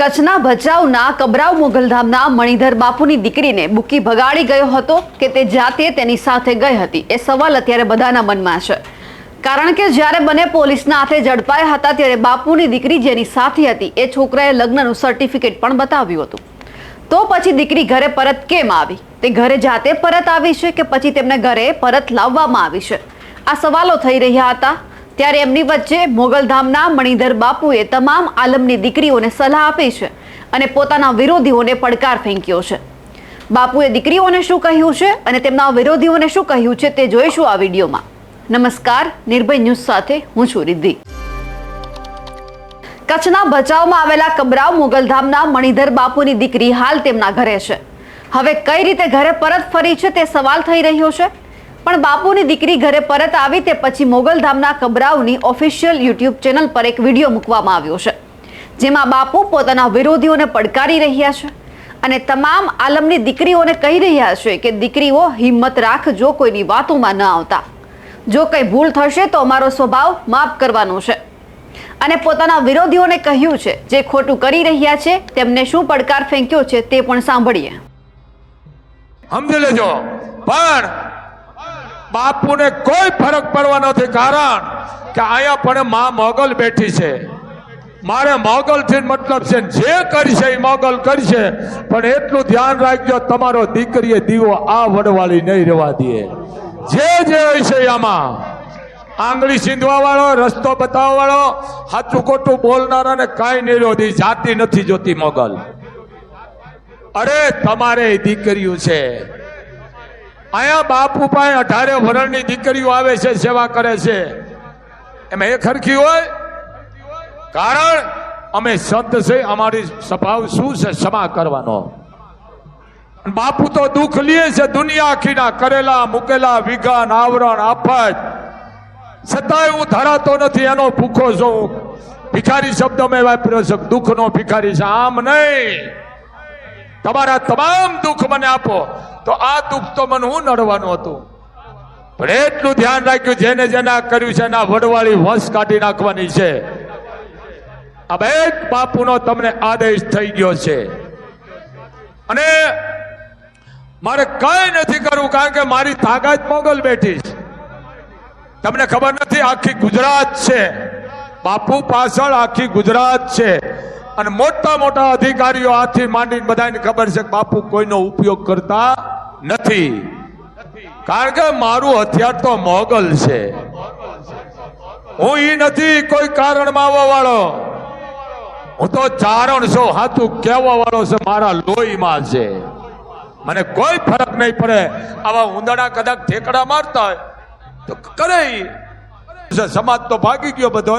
કચ્છના ભચાઉના કબરાવ મોગલધામના મણિધર બાપુની દીકરીને બુકી ભગાડી ગયો હતો કે તે જાતે તેની સાથે ગઈ હતી. એ સવાલ અત્યારે બધાના મનમાં છે. કારણ કે જ્યારે બંને પોલીસના હાથે ઝડપાયા હતા ત્યારે બાપુની દીકરી જેની સાથી હતી એ છોકરાએ લગ્નનું સર્ટિફિકેટ પણ બતાવ્યું હતું. તો પછી દીકરી ઘરે પરત કેમ આવી? તે ઘરે જાતે પરત આવી છે કે પછી તેમને ઘરે પરત લાવવામાં આવી છે? આ સવાલો થઈ રહ્યા હતા. ત્યારે એમની વચ્ચે મોગલધામના મણિધર બાપુએ તમામ આલમની દીકરીઓને સલાહ આપી છે અને પોતાના વિરોધીઓને પડકાર ફેંક્યો છે. બાપુએ દીકરીઓને શું કહ્યું છે અને તેમના વિરોધીઓને શું કહ્યું છે તે જોઈશું આ વિડીયોમાં. નમસ્કાર, નિર્ભય ન્યૂઝ સાથે હું છું રિદ્ધિ. કચ્છના ભચાઉમાં આવેલા કબરાવ મોગલધામના મણિધર બાપુની દીકરી હાલ તેમના ઘરે છે. હવે કઈ રીતે ઘરે પરત ફરી છે તે સવાલ થઈ રહ્યો છે? પણ બાપુની દીકરી ઘરે પરત આવી તે પછી મોગલધામના કબરાવની ઓફિશિયલ યુટ્યુબ ચેનલ પર એક વીડિયો મૂકવામાં આવ્યો છે, જેમાં બાપુ પોતાના વિરોધીઓને પડકારી રહ્યા છે અને તમામ આલમની દીકરીઓને કહી રહ્યા છે કે દીકરીઓ, હિંમત રાખજો કોઈની વાતોમાં ન આવતા. જો કંઈ ભૂલ થશે તો અમારો સ્વભાવ માફ કરવાનો છે. અને પોતાના વિરોધીઓને કહ્યું છે, જે ખોટું કરી રહ્યા છે, તેમને શું પડકાર ફેંક્યો છે તે પણ સાંભળીએ. સમજી લેજો. પણ બાપુને કોઈ ફરક પડવા નથી, કારણ કે અહીંયા પણ મા મોગલ બેઠી છે. મારે મોગલ થી મતલબ છે, જે કરશે એ મોગલ કરશે, પણ એટલું ધ્યાન રાખજો, તમારો દીકરીએ દીવો આ વડવાળી નહીં રહેવા દે. જે જે હોય છે આમાં. આંગળી સીંધવા વાળો રસ્તો બતાવવા વાળો સાચું ખોટું બોલનારાને કાંઈ નહીં રોધી જાતિ નથી જોતી મોગલ. અરે, તમારે દીકરીઓ છે. અહીંયા બાપુ પાસે અઢારે વરણની દીકરીઓ આવે છે, સેવા કરે છે. એમાં એ ખરખી હોય? કારણ અમે સંત છે, અમારી સ્વભાવ શું છે? ક્ષમા કરવાનો. બાપુ તો દુઃખ લે છે, દુનિયા આખીના કરેલા, મૂકેલા, વિઘન, આવરણ, આફત. છતાંય હું ધરાતો નથી, એનો ભૂખો છું. ભિખારી શબ્દ મેં વાપર્યો છે, દુઃખનો ભિખારી છે. આમ નહીં. તમારા તમામ દુઃખ મને આપો. તો આ દુઃખ તો મને હું નડવાનું હતું? પણ એટલું ધ્યાન રાખ્યું, જેને જેને કર્યું છે, એના વડવાળી વંશ કાઢી નાખવાની છે. આ એક બાપુનો તમને આદેશ થઈ ગયો છે. અને મારે કઈ નથી કરવું, કારણ કે મારી તાકાત મોગલ બેઠી છે. તમને ખબર નથી, આખી ગુજરાત છે. બાપુ પાછળ આખી ગુજરાત છે. અને મોટા મોટા અધિકારીઓ આથી માંડીને બધાને ખબર છે કે બાપુ કોઈનો ઉપયોગ કરતા નથી. કારણ કે મારું હથિયાર તો મોગલ છે. હું ઈ નથી, કોઈ કારણમાં આવવા વાળો. હું તો ચારણ છું, હાથું કહેવા વાળો છે, મારા લોહીમાં છે. મને કોઈ ફરક નહીં પડે. આવા ઉંદડા કદાચ ઠેકડા મારતા હોય તો કરે સમાજ તો ભાગી ગયો બધો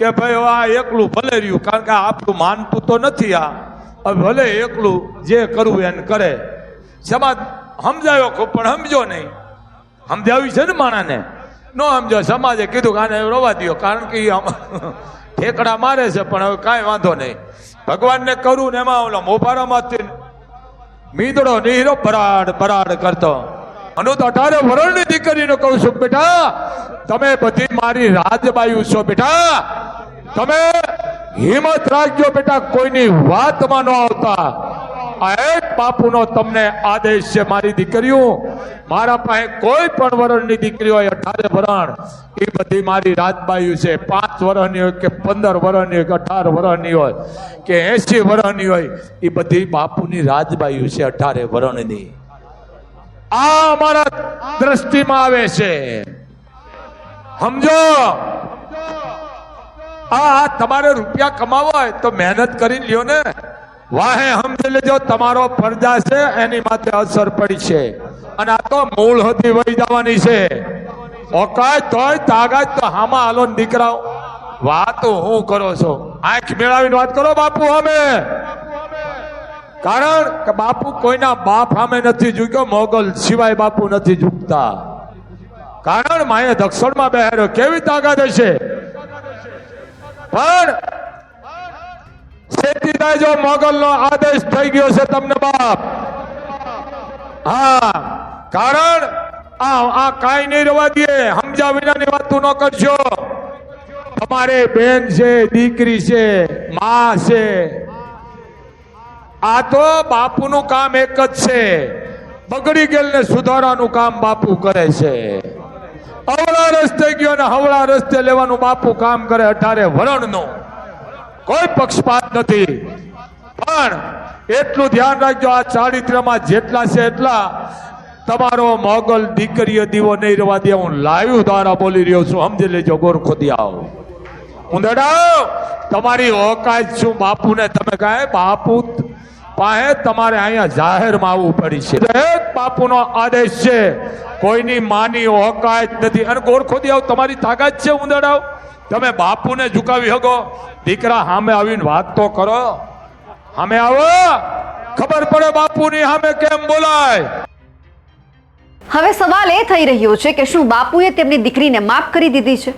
કે ભાઈ હવે આ એકલું ભલે રહ્યું, કારણ કે આપણું માનતું તો નથી આ. ભલે એકલું જે કરવું એને કરે. સમાજ સમજાયો ખૂબ, પણ સમજો નહીં. સમજાવ્યું છે ને માણાને? નો સમજો સમાજે કીધું કે આને રોવા દ્યો, કારણ કે ઠેકડા મારે છે, પણ હવે કાંઈ વાંધો નહીં. ભગવાનને કરું ને એમાં ઓલા મોભારામાંથી મીંદડો નીરો બરાડ બરાડ કરતો. અનુ તો અઢારે વરણની દીકરીનો કહું છું બેટા, તમે બધી મારી રાજબાયુ છો બેટા. તમે હિંમત રાખજો બેટા, કોઈની વાતમાં ન આવતા. આ એક બાપુનો તમને આદેશ છે, મારી દીકરીઓ. મારા પાસે કોઈ પણ વરણની દીકરી હોય, અઢારે વરણ. એ બધી મારી રાજબાયુ છે. પાંચ વરણની હોય કે પંદર વરણની હોય કે અઢાર વરણની હોય કે એસી વરણની હોય, એ બધી બાપુની રાજબાયુ છે અઢારે વરણની. આ અમારા દ્રષ્ટિમાં આવે છે. સમજો? આ તમારે રૂપિયા કમાવા હોય તો મહેનત કરી લ્યો ને. વાહે સમજી લેજો, તમારો ફરજા છે, એની માથે અસર પડી છે. અને આ તો મૂળ હતી વહી જવાની છે. ઓકાય તોય તાગાત તો હામાં હાલો દીકરાઓ. વાત હું કરો છો? આંખ મેળાવીને વાત કરો બાપુ અમે. કારણ કે બાપુ કોઈના બાપ સામે નથી ઝૂક્યો, મોગલ સિવાય બાપુ નથી ઝૂકતા. કારણ માએ દક્ષિણમાં બેહાર્યો. કેવી તાકાત હશે? પણ શેતીદાય મોગલ મોગલનો આદેશ થઈ ગયો છે તમને બાપ. હા, કારણ આ આ કાંઈ નહીં રવા દે સમજા વિનાની વાતું ન કરજો. તમારે બેન છે, દીકરી છે, મા છે. આ તો બાપુનું કામ એક જ છે. બગડી ગયેલને સુધારવાનું કામ બાપુ કરે છે. અવળા રસ્તે ગયો ને હવળા રસ્તે લેવાનું બાપુ કામ કરે અઢારે વરણનું. કોઈ પક્ષપાત નથી. પણ એટલું ધ્યાન રાખજો, આ ચારિત્રમાં જેટલા છે એટલા. તમારો મોગલ દીકરીઓ દીવો નહીં રહેવા દે, હું લાઈવ દ્વારા બોલી રહ્યો છું. સમજી લેજો, ગોરખો આવો. ઉંદડા તમારી ઓકાત શું બાપુને. તમે કહે બાપુ પાસે તમારે અહીંયા જાહેરમાં આવવું પડી છે. દરેક બાપુનો આદેશ છે, કોઈની માની ઓકાત નથી. અને ગોરખોદી આવ, તમારી તાકાત છે ઉંદડાઓ તમે બાપુને ઝુકાવી શકો દીકરા સામે આવીને વાત તો કરો. સામે આવો. ખબર પડે બાપુની સામે કેમ બોલાય. હવે સવાલ એ થઈ રહ્યો છે કે શું બાપુએ તેમની દીકરીને માફ કરી દીધી છે?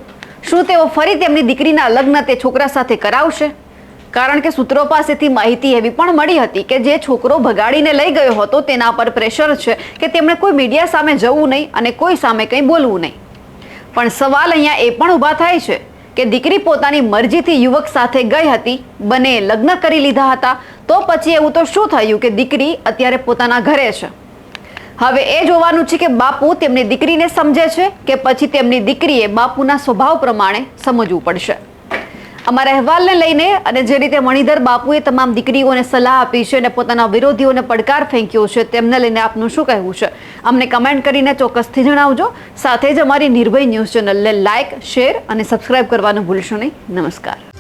શું તેઓ ફરી તેમની દીકરીના લગ્ન તે છોકરા સાથે કરાવશે? કારણ કે સૂત્રો પાસેથી માહિતી એવી પણ મળી હતી કે જે છોકરો ભગાડીને લઈ ગયો હતો તેના પર પ્રેશર છે કે તેમણે કોઈ મીડિયા સામે જવું નહીં અને કોઈ સામે કંઈ બોલવું નહીં. પણ સવાલ અહીંયા એ પણ ઊભા થાય છે કે દીકરી પોતાની મરજીથી યુવક સાથે ગઈ હતી, બંને લગ્ન કરી લીધા હતા, તો પછી એવું તો શું થયું કે દીકરી અત્યારે પોતાના ઘરે છે? હવે એ જોવાનું છે કે બાપુ તેમની દીકરીને સમજે છે કે પછી તેમની દીકરીએ બાપુના સ્વભાવ પ્રમાણે સમજવું પડશે. અમારા અહેવાલને લઈને અને જે રીતે મણિધર બાપુએ તમામ દીકરીઓને સલાહ આપી છે અને પોતાના વિરોધીઓને પડકાર ફેંક્યો છે, તેમને લઈને આપનું શું કહેવું છે? અમને કમેન્ટ કરીને ચોક્કસથી જણાવજો. સાથે જ અમારી નિર્ભય ન્યૂઝ ચેનલને લાઇક શેર અને સબસ્ક્રાઇબ કરવાનું ભૂલશો નહીં. નમસ્કાર.